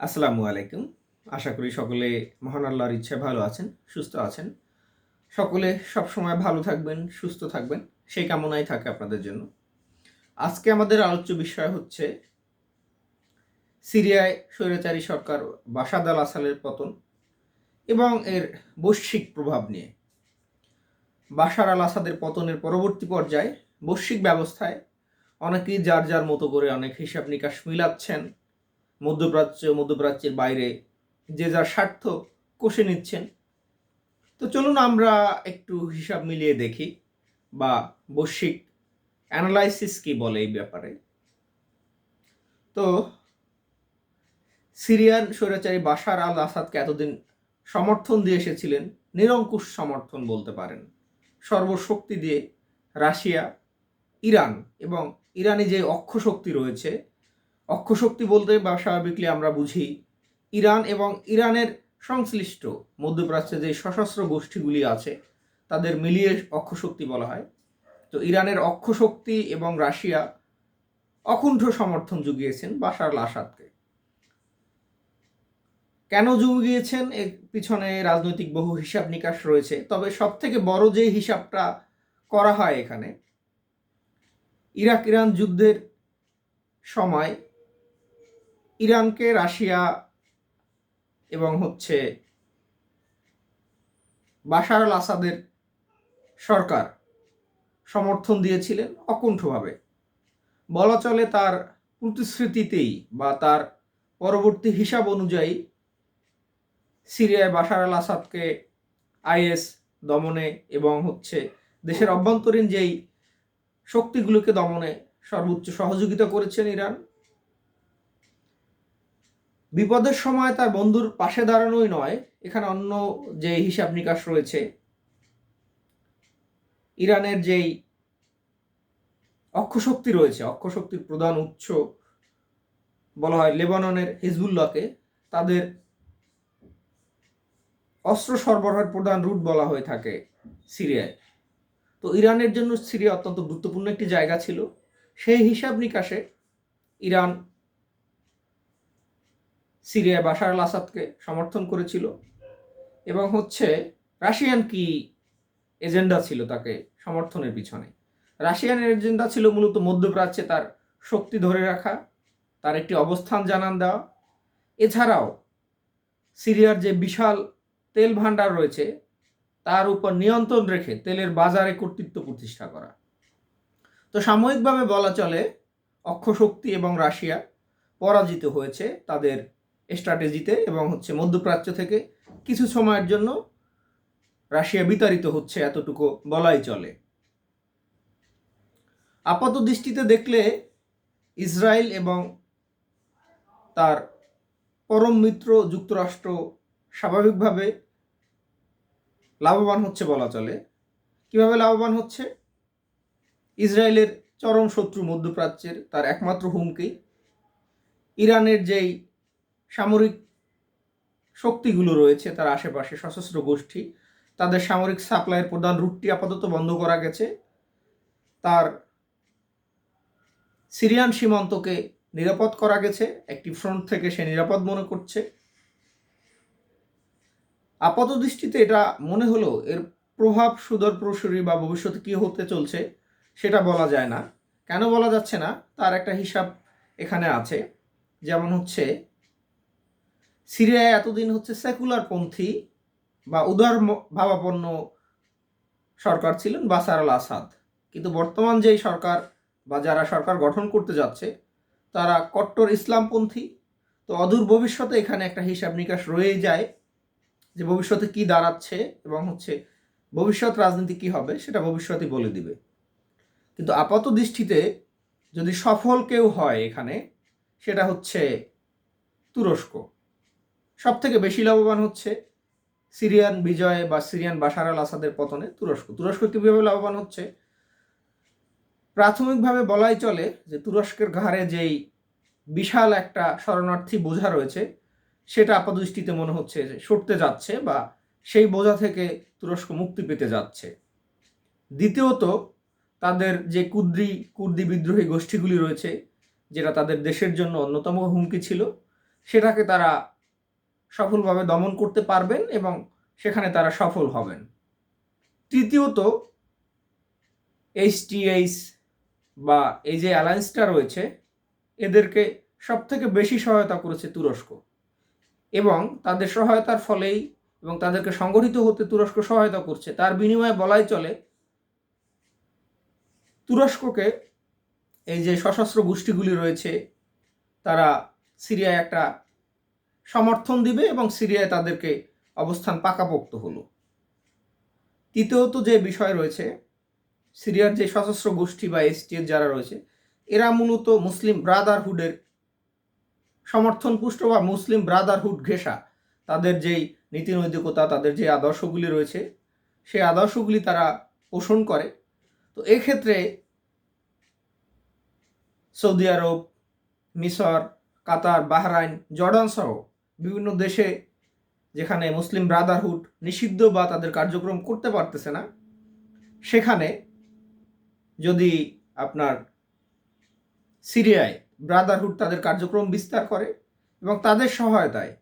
আসসালামু আলাইকুম। আশা করি সকলে মহান আল্লাহর ইচ্ছায় ভালো আছেন, সুস্থ আছেন। সকলে সবসময় ভালো থাকবেন, সুস্থ থাকবেন, সেই কামনাই থাকে আপনাদের জন্য। আজকে আমাদের আলোচ্য বিষয় হচ্ছে সিরিয়ায় স্বৈরাচারী সরকার বাসাদ আল আসালের পতন এবং এর বৈশ্বিক প্রভাব নিয়ে। বাশার আল আসাদের পতনের পরবর্তী পর্যায়ে বৈশ্বিক ব্যবস্থায় অনেকেই যার যার মতো করে অনেক হিসাব নিকাশ মিলাচ্ছেন। মধ্যপ্রাচ্য, মধ্যপ্রাচ্যের বাইরে যে যার স্বার্থ কষে নিচ্ছেন। তো চলুন আমরা একটু হিসাব মিলিয়ে দেখি বা বৈশ্বিক অ্যানালাইসিস কি বলে এই ব্যাপারে। তো সিরিয়ান স্বৈরাচারী বাশার আল আসাদকে এতদিন সমর্থন দিয়ে এসেছিলেন, নিরঙ্কুশ সমর্থন বলতে পারেন। সর্বশক্তি দিয়ে রাশিয়া, ইরান এবং ইরানে যে অক্ষশক্তি রয়েছে অক্ষশক্তি বলতে বা স্বাভাবিকলি আমরা বুঝি ইরান এবং ইরানের সংশ্লিষ্ট মধ্যপ্রাচ্যে যে সশস্ত্র গোষ্ঠীগুলি আছে, তাদের মিলিয়ে অক্ষশক্তি বলা হয়। তো ইরানের অক্ষশক্তি এবং রাশিয়া অকুণ্ঠ সমর্থন জুগিয়েছেন বাশার আসাদকে কেন জুগিয়েছেন? এর পিছনে রাজনৈতিক বহু হিসাব নিকাশ রয়েছে। তবে সব থেকে বড় যে হিসাবটা করা হয় এখানে ইরাক ইরান যুদ্ধের সময় ইরানকে, রাশিয়া এবং হচ্ছে বাশার আল আসাদের সরকার সমর্থন দিয়েছিলেন অকুণ্ঠভাবে। বলা চলে তার প্রতিশ্রুতিতেই বা তার পরবর্তী হিসাব অনুযায়ী সিরিয়ায় বাশার আল আসাদকে আইএস দমনে এবং হচ্ছে দেশের অভ্যন্তরীণ যেই শক্তিগুলোকে দমনে সর্বোচ্চ সহযোগিতা করেছেন ইরান বিপদের সময় তার বন্ধুর পাশে দাঁড়ানোই নয়, এখানে অন্য যে হিসাব নিকাশ রয়েছে, ইরানের যেই অক্ষশক্তি রয়েছে, অক্ষশক্তির প্রধান উৎস বলা হয় লেবাননের হিজবুল্লাহকে, তাদের অস্ত্র সরবরাহের প্রধান রুট বলা হয়ে থাকে সিরিয়ায়। তো ইরানের জন্য সিরিয়া অত্যন্ত গুরুত্বপূর্ণ একটি জায়গা ছিল। সেই হিসাব নিকাশে ইরান সিরিয়ায় বাশার আল আসাদকে সমর্থন করেছিল এবং হচ্ছে রাশিয়ান কি এজেন্ডা ছিল তাকে সমর্থনের পিছনে? রাশিয়ান এজেন্ডা ছিল মূলত মধ্যপ্রাচ্যে তার শক্তি ধরে রাখা, তার একটি অবস্থান জানান দেওয়া। এছাড়াও সিরিয়ার যে বিশাল তেল ভাণ্ডার রয়েছে, তার উপর নিয়ন্ত্রণ রেখে তেলের বাজারে কর্তৃত্ব প্রতিষ্ঠা করা। তো সাময়িকভাবে বলা চলে, অক্ষশক্তি এবং রাশিয়া পরাজিত হয়েছে তাদের স্ট্র্যাটেজিতে এবং হচ্ছে মধ্যপ্রাচ্য থেকে কিছু সময়ের জন্য রাশিয়া বিতাড়িত হচ্ছে এতটুকু বলাই চলে। আপাত দৃষ্টিতে দেখলে ইসরায়েল এবং তার পরম মিত্র যুক্তরাষ্ট্র স্বাভাবিকভাবে লাভবান হচ্ছে বলা চলে। কীভাবে লাভবান হচ্ছে? ইসরায়েলের চরম শত্রু মধ্যপ্রাচ্যের তার একমাত্র হুমকি। ইরানের যেই সামরিক শক্তিগুলো রয়েছে তার আশেপাশে, সশস্ত্র গোষ্ঠী। তাদের সামরিক সাপ্লাইয়ের প্রধান রুটটি আপাতত বন্ধ করা গেছে। তার সিরিয়ান সীমান্তকে নিরাপদ করা গেছে। একটি ফ্রন্ট থেকে সে নিরাপদ মনে করছে। আপাত দৃষ্টিতে এটা মনে হলো এর প্রভাব সুদর প্রসরী বা ভবিষ্যতে কী হতে চলছে সেটা বলা যায় না। কেন বলা যাচ্ছে না? তার একটা হিসাব এখানে আছে। যেমন হচ্ছে সিরিয়ায় এতদিন হচ্ছে সেকুলার পন্থী বা উদার ভাবাপন্ন সরকার ছিলেন বাসার আল আসাদ। কিন্তু বর্তমান যেই সরকার বা যারা সরকার গঠন করতে যাচ্ছে, তারা কট্টর ইসলামপন্থী। তো অদূর ভবিষ্যতে এখানে একটা হিসাব নিকাশ রয়ে যায় যে ভবিষ্যতে কি দাঁড়াচ্ছে এবং হচ্ছে ভবিষ্যৎ রাজনীতি কি হবে সেটা ভবিষ্যতে বলে দিবে। কিন্তু আপাত দৃষ্টিতে যদি সফল কেউ হয় এখানে, সেটা হচ্ছে তুরস্ক। সব থেকে বেশি লাভবান হচ্ছে সিরিয়ান বিজয় বা সিরিয়ান বাশার আল আসাদের পতনে তুরস্ক। তুরস্ক কীভাবে লাভবান হচ্ছে? প্রাথমিকভাবে বলাই চলে যে তুরস্কের ঘাড়ে যেই বিশাল একটা শরণার্থী বোঝা রয়েছে, সেটা আপাতদৃষ্টিতে মনে হচ্ছে যে সরতে যাচ্ছে বা সেই বোঝা থেকে তুরস্ক মুক্তি পেতে যাচ্ছে। দ্বিতীয়ত, তাদের যে কুদ্রি, কুর্দি বিদ্রোহী গোষ্ঠীগুলি রয়েছে, যেটা তাদের দেশের জন্য অন্যতম হুমকি ছিল, সেটাকে তারা সফলভাবে দমন করতে পারবেন এবং সেখানে তারা সফল হবেন। তৃতীয়ত এইচটিএইচ বা এই যে অ্যালায়েন্সটা রয়েছে, এদেরকে সব থেকে বেশি সহায়তা করেছে তুরস্ক। এবং তাদের সহায়তার ফলেই এবং তাদেরকে সংগঠিত হতে তুরস্ক সহায়তা করছে। তার বিনিময়ে বলাই চলে, তুরস্ককে এই যে সশস্ত্র গোষ্ঠীগুলি রয়েছে, তারা সিরিয়ায় একটা সমর্থন দিবে এবং সিরিয়ায় তাদেরকে অবস্থান পাকাপোক্ত হলো। তৃতীয়ত যে বিষয় রয়েছে, সিরিয়ার যে সশস্ত্র গোষ্ঠী বা এসটিএফ যারা রয়েছে, এরা মূলত মুসলিম ব্রাদারহুডের সমর্থন পুষ্ট বা মুসলিম ব্রাদারহুড ঘেঁষা। তাদের যেই নীতি নৈতিকতা তাদের যে আদর্শগুলি রয়েছে, সেই আদর্শগুলি তারা পোষণ করে। তো এক্ষেত্রে সৌদি আরব, মিশর, কাতার, বাহরাইন, জর্ডান সহ বিভিন্ন দেশে যেখানে মুসলিম ব্রাদারহুড নিষিদ্ধ বা তাদের কার্যক্রম করতে পারতেছে না, সেখানে যদি আপনার সিরিয়ায় ব্রাদারহুড তাদের কার্যক্রম বিস্তার করে এবং তাদের সহায়তায়